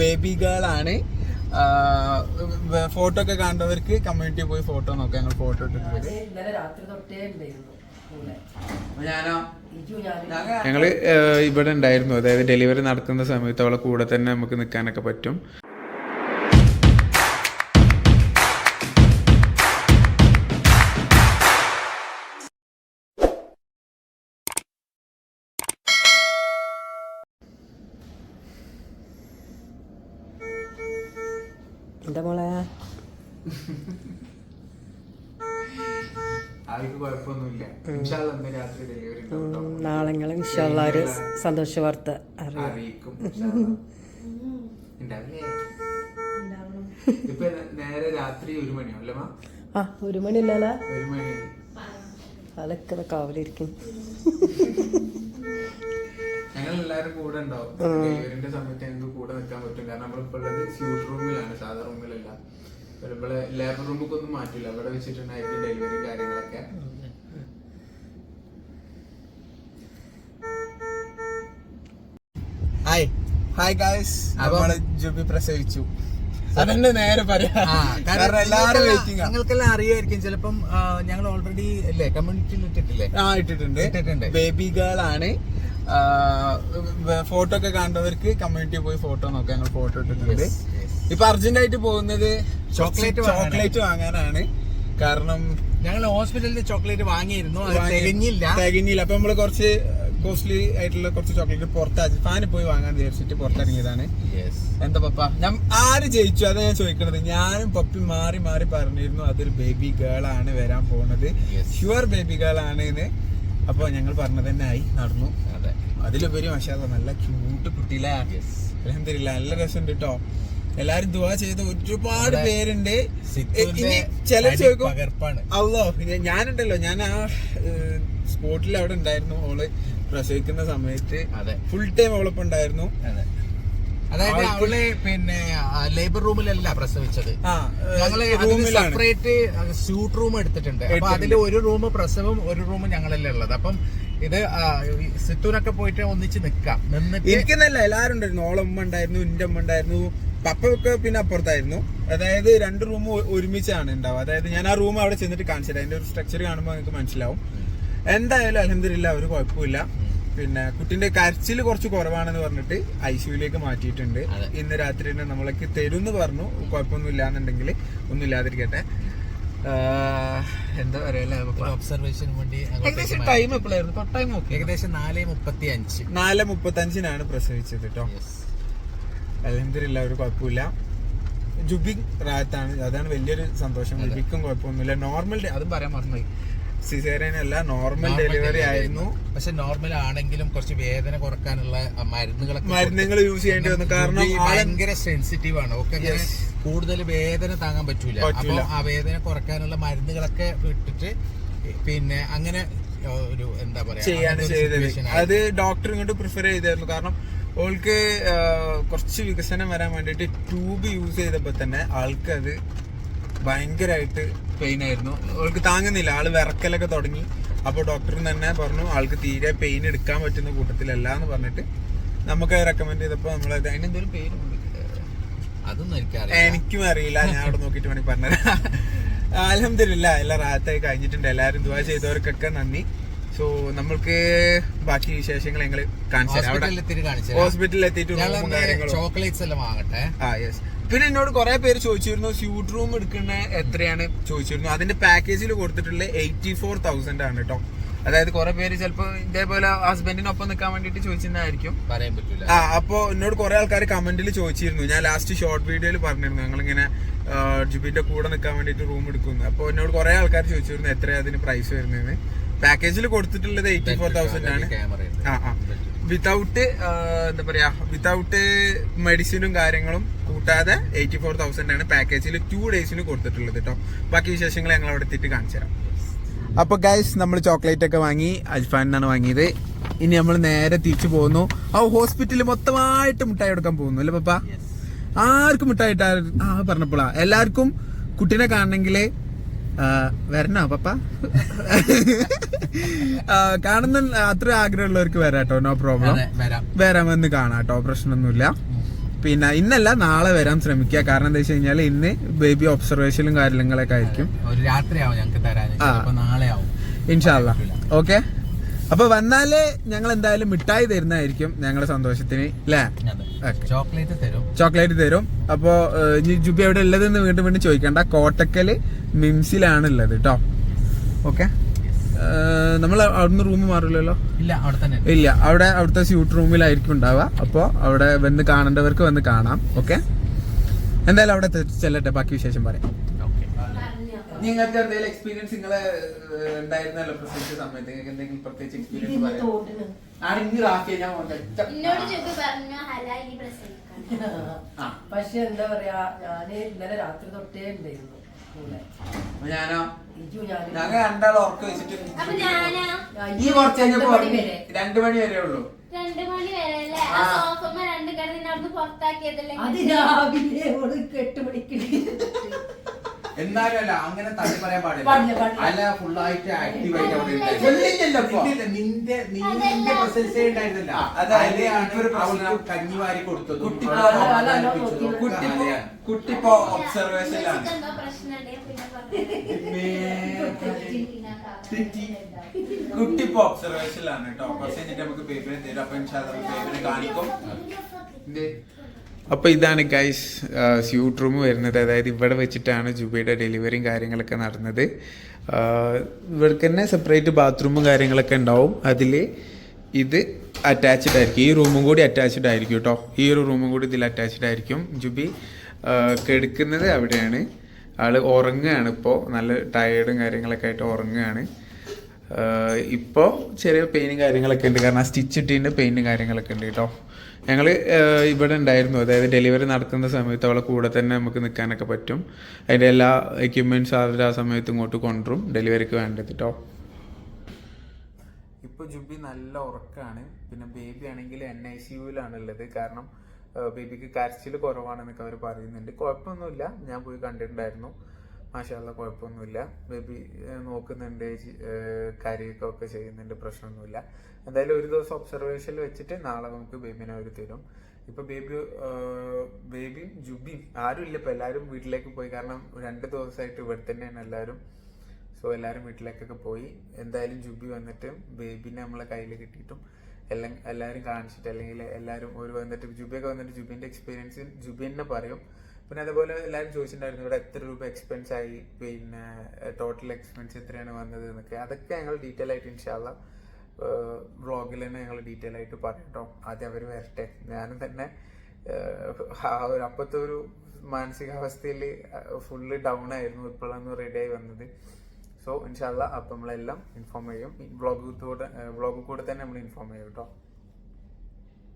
Baby girl ആണ് photo ഒക്കെ കണ്ടവർക്ക് കമ്മ്യൂണിറ്റി പോയി ഫോട്ടോ നോക്കാം. ഞങ്ങൾ ഫോട്ടോ ഇട്ടിട്ടുണ്ട് ഇന്നലെ രാത്രി തൊട്ടേ ഉണ്ടായിരുന്നു ഞങ്ങൾ ഇവിടെ ഉണ്ടായിരുന്നു അതായത് ഡെലിവറി നടക്കുന്ന സമയത്ത് അവളെ കൂടെ തന്നെ നമുക്ക് നിൽക്കാനൊക്കെ പറ്റും. എന്താ മോളെ. നാളെ ഒരു സന്തോഷ വാർത്ത അറിയാം. അറിയിക്കും നേരെ രാത്രി ഒരു മണിയോ അല്ലേ മാ? ആ. ഒരു മണി. അതൊക്കെ കാവലിരിക്കും ഞങ്ങൾ എല്ലാവരും കൂടെ ഉണ്ടാവും. സമയത്ത് കൂടെ നിൽക്കാൻ പറ്റും. കാരണം നമ്മളിപ്പോ ഉള്ളത് സ്യൂട്ട് റൂമിലാണ് സാധാ റൂമിലല്ല ഇവിടെ ലേബർ റൂമൊക്കെ ഒന്നും മാറ്റില്ല അവിടെ വെച്ചിട്ടുണ്ടായിരിക്കും ഡെലിവറി കാര്യങ്ങളൊക്കെ. ഹായ് ഹായ് ഗായ്സ് നമ്മൾ ജുബി പ്രസവിച്ചു. അതന്നെ നേരെ പറയാം. എല്ലാവരും വെയിറ്റിംഗ് നിങ്ങൾക്കെല്ലാം അറിയായിരിക്കും. ചിലപ്പം ഞങ്ങൾ ഓൾറെഡി അല്ലേ കമ്മ്യൂണിറ്റിയിൽ ഇട്ടിട്ടില്ലേ? ആ ഇട്ടിട്ടുണ്ട്. ഇട്ടിട്ടുണ്ട്. ബേബി ഗേൾ ആണ്. ഫോട്ടോ ഒക്കെ കണ്ടവർക്ക് കമ്മ്യൂണിറ്റി പോയി ഫോട്ടോ നോക്കാം ഞങ്ങൾ ഫോട്ടോ ഇട്ടിട്ടുണ്ട്. ഇപ്പൊ അർജന്റ് ആയിട്ട് പോകുന്നത് ചോക്ലേറ്റ് വാങ്ങാനാണ്. ചോക്ലേറ്റ് വാങ്ങാനാണ്. കാരണം ഞങ്ങൾ ഹോസ്പിറ്റലിൽ ചോക്ലേറ്റ് വാങ്ങിയിരുന്നു. തികഞ്ഞില്ല. തികഞ്ഞില്ല. അപ്പൊ നമ്മൾ കുറച്ച് കോസ്റ്റ്ലി ആയിട്ടുള്ള കുറച്ച് ചോക്ലേറ്റ് പുറത്ത് ഫാന് പോയി വാങ്ങാൻ വിചാരിച്ചിട്ട് പുറത്തിറങ്ങിയതാണ്. എന്താ പപ്പ? ഞാൻ ആര് ജയിച്ചു? അതാ ഞാൻ ചോദിക്കണത്. ഞാനും പപ്പി മാറി മാറി പറഞ്ഞിരുന്നു. അതൊരു ബേബി ഗേൾ ആണ് വരാൻ പോണത്. ഷുവർ ബേബി ഗേൾ ആണ് എന്ന് അപ്പൊ ഞങ്ങൾ പറഞ്ഞത് തന്നെ ആയി. നടന്നു. അതിലുപരി മഷാദ നല്ല ക്യൂട്ട് കുട്ടിയിലെ അലഹമില്ല നല്ല രസമുണ്ട് കേട്ടോ എല്ലാരും ദുവാ ചെയ്ത ഒരുപാട് പേരുണ്ട്. ചില ഇനി ചോദിക്കും അല്ലോ ഞാനുണ്ടല്ലോ. ഞാൻ ആ സ്പോട്ടിൽ അവിടെ ഉണ്ടായിരുന്നു. അവൾ പ്രസവിക്കുന്ന സമയത്ത് ഫുൾ ടൈം അവളൊപ്പം ഉണ്ടായിരുന്നു. അതായത് അവൾ പിന്നെ ലേബർ റൂമിലല്ല പ്രസവിച്ചത്. ഞങ്ങൾ സെപ്പറേറ്റ് സ്യൂട്ട് റൂം എടുത്തിട്ടുണ്ട്. അപ്പൊ. അതിൽ ഒരു റൂം പ്രസവം ഒരു റൂം ഞങ്ങളല്ലേ ഉള്ളത്. അപ്പം ഇത് സിത്തൂരൊക്കെ പോയിട്ട് ഒന്നിച്ച് നിക്കാം. നിന്നിട്ട് എനിക്കെന്നല്ല എല്ലാരും ഉണ്ടായിരുന്നു. ഓളമ്മ ഉണ്ടായിരുന്നു എന്റെ അമ്മ ഉണ്ടായിരുന്നു. പപ്പ ഒക്കെ പിന്നെ അപ്പുറത്തായിരുന്നു. അതായത് രണ്ട് റൂം ഒരുമിച്ചാണ് ഉണ്ടാവുക. അതായത് ഞാൻ ആ റൂം അവിടെ ചെന്നിട്ട് കാണിച്ചില്ല. അതിന്റെ ഒരു സ്ട്രക്ചർ കാണുമ്പോൾ നിങ്ങൾക്ക് മനസ്സിലാവും. എന്തായാലും അലഹമില്ല ഒരു കുഴപ്പമില്ല പിന്നെ കുട്ടിന്റെ കരച്ചിൽ കുറച്ച് കുറവാണെന്ന് പറഞ്ഞിട്ട് ഐ സിയുലേക്ക് മാറ്റിയിട്ടുണ്ട് ഇന്ന് രാത്രി തന്നെ നമ്മളൊക്കെ തരുമെന്ന് പറഞ്ഞു. കുഴപ്പമൊന്നും ഇല്ലാന്നുണ്ടെങ്കിൽ ഒന്നും ഇല്ലാതിരിക്കട്ടെ. എന്താ പറയല്ലേ ഒബ്സർവേഷന് വേണ്ടി ഏകദേശം ടൈം എപ്പോഴായിരുന്നു? ടൈം ഏകദേശം നാല് മുപ്പത്തി അഞ്ച് നാല് മുപ്പത്തഞ്ചിനാണ് പ്രസവിച്ചത് കേട്ടോ അലഹമില്ല ഒരു കുഴപ്പമില്ല. ജുബിങ് റാത്താണ് അതാണ് വലിയൊരു സന്തോഷം. ജുബിക്കും കുഴപ്പമൊന്നുമില്ല. നോർമൽ അതും പറയാൻ മറന്നുപോയി. സിസേറിയൻ അല്ല നോർമൽ ഡെലിവറി ആയിരുന്നു. പക്ഷെ നോർമൽ ആണെങ്കിലും കുറച്ച് വേദന കുറക്കാനുള്ള മരുന്നുകളൊക്കെ മരുന്നുകൾ യൂസ് ചെയ്യേണ്ടി വന്നു. കാരണം ഭയങ്കര സെൻസിറ്റീവ് ആണ്. ഒക്കെ കൂടുതൽ വേദന താങ്ങാൻ പറ്റൂല. അപ്പൊ ആ വേദന കുറക്കാനുള്ള മരുന്നുകളൊക്കെ വിട്ടിട്ട് പിന്നെ അങ്ങനെ ഒരു എന്താ പറയാ ചെയ്യാണ് ചെയ്തത്. അത് ഡോക്ടർ ഇങ്ങോട്ട് പ്രിഫർ ചെയ്തായിരുന്നു. കാരണം ഓൾക്ക് കുറച്ച് വികസനം വരാൻ വേണ്ടിട്ട് ട്യൂബ് യൂസ് ചെയ്തപ്പോ തന്നെ ആൾക്ക് അത് ഭയങ്കരമായിട്ട് പെയിൻ ആയിരുന്നു. അവൾക്ക് താങ്ങുന്നില്ല. ആൾ വിറക്കലൊക്കെ തുടങ്ങി. അപ്പോൾ ഡോക്ടർ തന്നെ പറഞ്ഞു ആൾക്ക് തീരെ പെയിൻ എടുക്കാൻ പറ്റുന്ന കൂട്ടത്തിലല്ല എന്ന് പറഞ്ഞിട്ട് നമുക്ക് റെക്കമെൻഡ് ചെയ്തപ്പോൾ നമ്മൾ അതിനെന്തൊരു പേരുണ്ട്. അതൊന്നും എനിക്കറിയില്ല. എനിക്കും അറിയില്ല. ഞാൻ അവിടെ നോക്കിയിട്ട് വേണമെങ്കിൽ പറഞ്ഞുതരാം. അലഹമില്ല എല്ലാം റാത്തായി കഴിഞ്ഞിട്ടുണ്ട്. എല്ലാവരും ദുവാ ചെയ്തവർക്കൊക്കെ നന്ദി. സോ നമ്മൾക്ക് ബാക്കി വിശേഷങ്ങൾ ഞങ്ങൾ കാണിച്ചു ഹോസ്പിറ്റലിൽ എത്തിയിട്ട് ചോക്ലേറ്റ്സ് എല്ലാം വാങ്ങട്ടെ. ആ യെസ് പിന്നെ എന്നോട് കുറെ പേര് ചോദിച്ചിരുന്നു സ്യൂട്ട് റൂം എടുക്കുന്ന എത്രയാണ്? ചോദിച്ചിരുന്നു. അതിന്റെ പാക്കേജിൽ കൊടുത്തിട്ടുള്ള എയ്റ്റി ഫോർ തൗസൻഡ് ആണ് കേട്ടോ അതായത് കുറെ പേര് ചിലപ്പോ ഇതേപോലെ ഹസ്ബൻഡിനൊപ്പം നിൽക്കാൻ വേണ്ടിട്ട് ചോദിച്ചിരുന്നായിരിക്കും പറയാൻ പറ്റില്ല ആ അപ്പോ എന്നോട് കുറെ ആൾക്കാർ കമന്റിൽ ചോദിച്ചിരുന്നു. ഞാൻ ലാസ്റ്റ് ഷോർട്ട് വീഡിയോയിൽ പറഞ്ഞിരുന്നു. ഞങ്ങളിങ്ങനെ ജുബിന്റെ കൂടെ നിൽക്കാൻ വേണ്ടിട്ട് റൂം എടുക്കുന്നു. അപ്പൊ എന്നോട് കുറെ ആൾക്കാർ ചോദിച്ചിരുന്നു എത്രയാണ് അതിന് പ്രൈസ് വരുന്നതെന്ന്? പാക്കേജിൽ കൊടുത്തിട്ടുള്ളത് എയ്റ്റി ഫോർ തൗസൻഡ് ആണ്. വിതഔട്ട് ആ ആ. വിതൗട്ട് എന്താ പറയാ വിതൗട്ട് മെഡിസിനും കാര്യങ്ങളും കൂട്ടാതെ എയ്റ്റി ഫോർ തൗസൻഡ് ആണ് പാക്കേജിൽ ടു ഡേയ്സിന് കൊടുത്തിട്ടുള്ളത് കേട്ടോ ബാക്കി വിശേഷങ്ങൾ ഞങ്ങൾ അവിടെ എത്തിയിട്ട് കാണിച്ചു തരാം. അപ്പൊ ഗൈസ് നമ്മൾ ചോക്ലേറ്റ് ഒക്കെ വാങ്ങി അൽഫാൻ എന്നാണ് വാങ്ങിയത്. ഇനി നമ്മൾ നേരെ തിരിച്ചു പോകുന്നു. ആ ഹോസ്പിറ്റലിൽ മൊത്തമായിട്ട് മിഠായി എടുക്കാൻ പോകുന്നു അല്ലേ പപ്പ? ആർക്കും മിഠായി ഇട്ടാ ആ പറഞ്ഞപ്പോളാ. എല്ലാവർക്കും കുട്ടീനെ കാണണമെങ്കിൽ വരണോ പപ്പ? കാണുന്ന അത്ര ആഗ്രഹമുള്ളവർക്ക് വരാട്ടോ നോ പ്രോബ്ലം വരാം. വരാമെന്ന് കാണാട്ടോ പ്രശ്നമൊന്നുമില്ല. പിന്നെ ഇന്നല്ല നാളെ വരാൻ ശ്രമിക്കുക. കാരണം എന്താ വെച്ച് കഴിഞ്ഞാൽ ഇന്ന് ബേബി ഒബ്സർവേഷനും കാര്യങ്ങളൊക്കെ ആയിരിക്കും. ഒരു രാത്രിയാവും ഞങ്ങൾക്ക് തരാൻ ആ. അപ്പൊ നാളെ ആവും ഇൻഷാല്ല ഓക്കെ? അപ്പൊ വന്നാൽ ഞങ്ങൾ എന്തായാലും മിഠായി തരുന്നതായിരിക്കും ഞങ്ങളുടെ സന്തോഷത്തിന് അല്ലേ ചോക്ലേറ്റ് തരും. ചോക്ലേറ്റ് തരും. അപ്പോ ജുബി എവിടെ ഉള്ളതെന്ന് വീണ്ടും വീണ്ടും ചോദിക്കണ്ട. കോട്ടക്കൽ മിംസിലാണ് ഉള്ളത് കേട്ടോ ഓക്കെ? നമ്മൾ അവിടുന്ന് റൂം മാറില്ലല്ലോ? ഇല്ല അവിടെ തന്നെ ഇല്ല അവിടെ അവിടുത്തെ സ്യൂട്ട് റൂമിലായിരിക്കും ഉണ്ടാവുക. അപ്പോൾ അവിടെ വന്ന് കാണേണ്ടവർക്ക് വന്ന് കാണാം ഓക്കെ എന്തായാലും അവിടെ ചെല്ലട്ടെ ബാക്കി വിശേഷം പറയാം. ഓക്കെ. നിങ്ങൾക്ക് എന്തെങ്കിലും എക്സ്പീരിയൻസ് നിങ്ങളെ ഉണ്ടായിരുന്നല്ലോ പ്രസവിച്ച സമയത്ത്? നിങ്ങൾക്ക് എന്തെങ്കിലും പ്രത്യേകിച്ച് എക്സ്പീരിയൻസ് പറയാം ഇന്ന് റാഫിയ ഞാൻ. പക്ഷെ എന്താ പറയാ ഞാൻ ഇന്നലെ രാത്രി തൊട്ടേ ഉണ്ടായിരുന്നു. ഞാനോ. ഞങ്ങൾ രണ്ടാളും ഉറക്കം വെച്ചിട്ട് അപ്പൊ ഞാനാ ഈ കുറച്ച് കഴിഞ്ഞപ്പോ രണ്ട് മണി വരെ. രണ്ടു മണി വരെ ഉള്ളൂ രണ്ടു മണി വരെ അല്ലേ ആ. സോഫമ്മ രണ്ട് കിടന്ന് അവിടുന്ന് പുറത്താക്കിയതല്ലേ അത് രാവിലെ എട്ട് മണിക്ക് എന്നാലും അല്ല അങ്ങനെ തള്ളി പറയാൻ പാടില്ല. അല്ല ഫുള്ളായിട്ട് ആക്റ്റീവ് ആയിട്ട് അവിടെ ഇല്ല, ഉണ്ടായിരുന്നു. നിന്റെ നിന്റെ. പ്രസൻസേ ഉണ്ടായിരുന്നില്ല. അവൾക്ക് കഞ്ഞി വാരി കൊടുത്തത് കുട്ടിപ്പോ ഒബ്സർവേഷനിലാണ് കുട്ടിപ്പോ ഒബ്സർവേഷനിലാണ് കേട്ടോ കുറച്ച് കഴിഞ്ഞിട്ട് നമുക്ക് പേപ്പറിനെ തരും. അപ്പൊ പേപ്പറിനെ കാണിക്കും. അപ്പൊ ഇതാണ് ഗൈസ് സ്യൂട്ട് റൂം വരുന്നത്. അതായത് ഇവിടെ വെച്ചിട്ടാണ് ജുബയുടെ ഡെലിവറിയും കാര്യങ്ങളൊക്കെ നടന്നത്. ഇവിടെ തന്നെ സെപ്പറേറ്റ് ബാത്റൂമും കാര്യങ്ങളൊക്കെ ഉണ്ടാവും. അതിൽ ഇത് അറ്റാച്ച്ഡ് ആയിരിക്കും. ഈ റൂമും കൂടി അറ്റാച്ച്ഡ് ആയിരിക്കും കേട്ടോ. ഈ ഒരു റൂമും കൂടി ഇതിൽ അറ്റാച്ച്ഡ് ആയിരിക്കും. ജുബി കെടുക്കുന്നത് അവിടെയാണ്. ആൾ ഉറങ്ങുകയാണ് ഇപ്പോൾ നല്ല ടയേർഡും കാര്യങ്ങളൊക്കെ ആയിട്ട് ഉറങ്ങുകയാണ്. ഇപ്പോൾ ചെറിയ പെയിനും കാര്യങ്ങളൊക്കെ ഉണ്ട്. കാരണം സ്റ്റിച്ച് ഇട്ടിന്റെ പെയിനും കാര്യങ്ങളൊക്കെ ഉണ്ട് കേട്ടോ. ഞങ്ങൾ ഇവിടെ ഉണ്ടായിരുന്നു. അതായത് ഡെലിവറി നടക്കുന്ന സമയത്ത് അവളെ കൂടെ തന്നെ നമുക്ക് നിൽക്കാനൊക്കെ പറ്റും. അതിന്റെ എല്ലാ എക്യുപ്മെന്റ്സ് അവർ ആ സമയത്ത് ഇങ്ങോട്ട് കൊണ്ടുവരും. ഡെലിവറിക്ക് വേണ്ടത് കേട്ടോ. ഇപ്പോൾ ജുബി നല്ല ഉറക്കമാണ് പിന്നെ ബേബി ആണെങ്കിൽ എൻ ഐ സി യുവിലാണ് ഉള്ളത് കാരണം ബേബിക്ക് കരച്ചിൽ കുറവാണെന്നൊക്കെ അവർ പറയുന്നുണ്ട്. കുഴപ്പമൊന്നുമില്ല. ഞാൻ പോയി കണ്ടിട്ടുണ്ടായിരുന്നു. മാഷാല്ല കുഴപ്പമൊന്നുമില്ല. ബേബി നോക്കുന്നുണ്ട് കാര്യമൊക്കെ ഒക്കെ ചെയ്യുന്നുണ്ട് പ്രശ്നമൊന്നുമില്ല. എന്തായാലും ഒരു ദിവസം ഒബ്സർവേഷനിൽ വെച്ചിട്ട് നാളെ നമുക്ക് ബേബിനെ അവർ തരും. ഇപ്പൊ ബേബി ബേബിയും ജുബിയും ആരും ഇല്ല ഇപ്പൊ എല്ലാവരും വീട്ടിലേക്ക് പോയി. കാരണം രണ്ട് ദിവസമായിട്ട് ഇവിടെ തന്നെയാണ് എല്ലാവരും സോ എല്ലാവരും വീട്ടിലേക്കൊക്കെ പോയി. എന്തായാലും ജുബി വന്നിട്ട് ബേബിനെ നമ്മളെ കയ്യിൽ കിട്ടിയിട്ടും എല്ലാം എല്ലാവരും കാണിച്ചിട്ട് അല്ലെങ്കിൽ എല്ലാവരും ഒരു വന്നിട്ട് ജുബിയൊക്കെ വന്നിട്ട് ജുബിന്റെ എക്സ്പീരിയൻസ് ജുബി തന്നെ പറയും. പിന്നെ അതുപോലെ എല്ലാവരും ചോദിച്ചിട്ടുണ്ടായിരുന്നു ഇവിടെ എത്ര രൂപ എക്സ്പെൻസ് ആയി പിന്നെ ടോട്ടൽ എക്സ്പെൻസ് എത്രയാണ് വന്നത് എന്നൊക്കെ. അതൊക്കെ ഞങ്ങൾ ഡീറ്റെയിൽ ആയിട്ട് ഇൻഷാല്ല വ്ളോഗിൽ തന്നെ ഞങ്ങൾ ഡീറ്റെയിൽ ആയിട്ട് പറയട്ടോ ആദ്യം അവർ വരട്ടെ. ഞാനും തന്നെ ആ ഒരു അപ്പോഴത്തെ ഒരു മാനസികാവസ്ഥയിൽ ഫുള്ള് ഡൗൺ ആയിരുന്നു. ഇപ്പോഴാണ് റെഡി ആയി വന്നത്. സോ ഇൻഷാല്ല അപ്പം നമ്മളെല്ലാം ഇൻഫോം ചെയ്യും. വ്ളോഗ് കൂടെ വ്ളോഗ് കൂടെ തന്നെ നമ്മൾ ഇൻഫോം ചെയ്യും കേട്ടോ